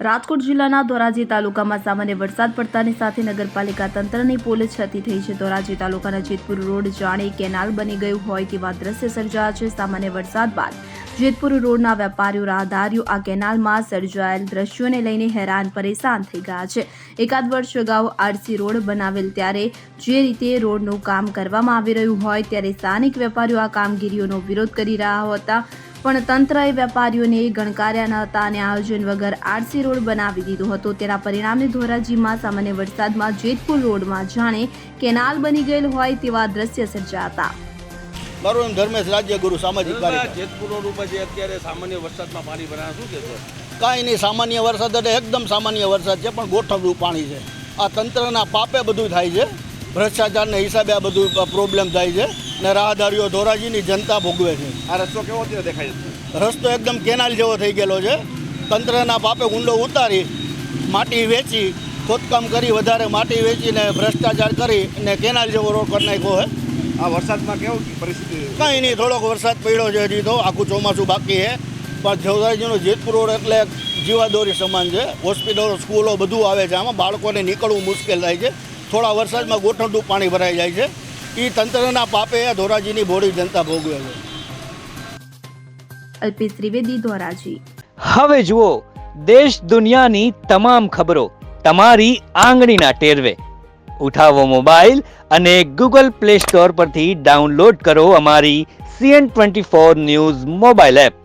રાજકોટ જિલ્લાના ધોરાજી તાલુકામાં સામાન્ય વરસાદ પડતાની સાથે નગરપાલિકા તંત્રની પોલીસ છતી થઈ છે. ધોરાજી તાલુકાના જેતપુર રોડ જાણે કેનાલ બની ગયું હોય તેવા દ્રશ્ય સર્જાયા છે. સામાન્ય વરસાદ બાદ જેતપુર રોડના વેપારીઓ, રાહદારીઓ આ કેનાલમાં સર્જાયેલ દ્રશ્યોને લઈને હેરાન પરેશાન થઈ ગયા છે. એકાદ વર્ષ અગાઉ આરસી રોડ બનાવેલ ત્યારે જે રીતે રોડનું કામ કરવામાં આવી રહ્યું હોય ત્યારે સ્થાનિક વેપારીઓ આ કામગીરીઓનો વિરોધ કરી રહ્યા હતા. પણ તંત્રએ વેપારીઓને ગણકાર્યા ન હતા અને આયોજન વગર આરસી રોડ બનાવી દીધો હતો. તેના પરિણામે ધોરાજીમાં સામાન્ય વરસાદમાં જેતપુર રોડમાં જાણે કેનાલ બની ગયેલ હોય તેવા દ્રશ્ય સર્જાયા હતા મારું એમ ધર્મેશ રાજ્યગુરુ સામાજિક કાર્યકર. જેતપુર રોડ ઉપર જે અત્યારે સામાન્ય વરસાદમાં પાણી ભરાણ શું કહેશો? કાંઈ નહીં સામાન્ય વરસાદ એટલે એકદમ સામાન્ય વરસાદ છે પણ ગોઠવણું પાણી છે. આ તંત્રના પાપે બધું થાય છે. ભ્રષ્ટાચારના હિસાબે આ બધું પ્રોબ્લેમ થાય છે ને રાહદારીઓ ધોરાજીની જનતા ભોગવે છે. આ રસ્તો કેવો થયો દેખાય છે? રસ્તો એકદમ કેનાલ જેવો થઈ ગયેલો છે. તંત્રના પાપે ઊંડો ઉતારી માટી વેચી ખોદકામ કરી વધારે માટી વેચીને ભ્રષ્ટાચાર કરી અને કેનાલ જેવો રોડ કરી નાખ્યો હોય આ વરસાદમાં કેવું પરિસ્થિતિ? કાંઈ નહીં થોડોક વરસાદ પડ્યો છે હજી તો આખું ચોમાસું બાકી છે. પણ ધોરાજીનો જેતપુર રોડ એટલે જીવાદોરી સમાન છે. હોસ્પિટલો સ્કૂલો બધું આવે છે. આમાં બાળકોને નીકળવું મુશ્કેલ થાય છે. થોડા વરસાદમાં ગોઠણતું પાણી ભરાઈ જાય છે. એ તંત્રના પાપે ધોરાજીની બોડી જનતા ભોગવે છે. અલ્પેશ ત્રિવેદી ધોરાજી. હવે જુઓ દેશ દુનિયાની તમામ ખબરો તમારી આંગળીના ટેરવે. ઉઠાવો મોબાઈલ અને ગૂગલ પ્લે સ્ટોર પરથી ડાઉનલોડ કરો અમારી CN twenty four news mobile app.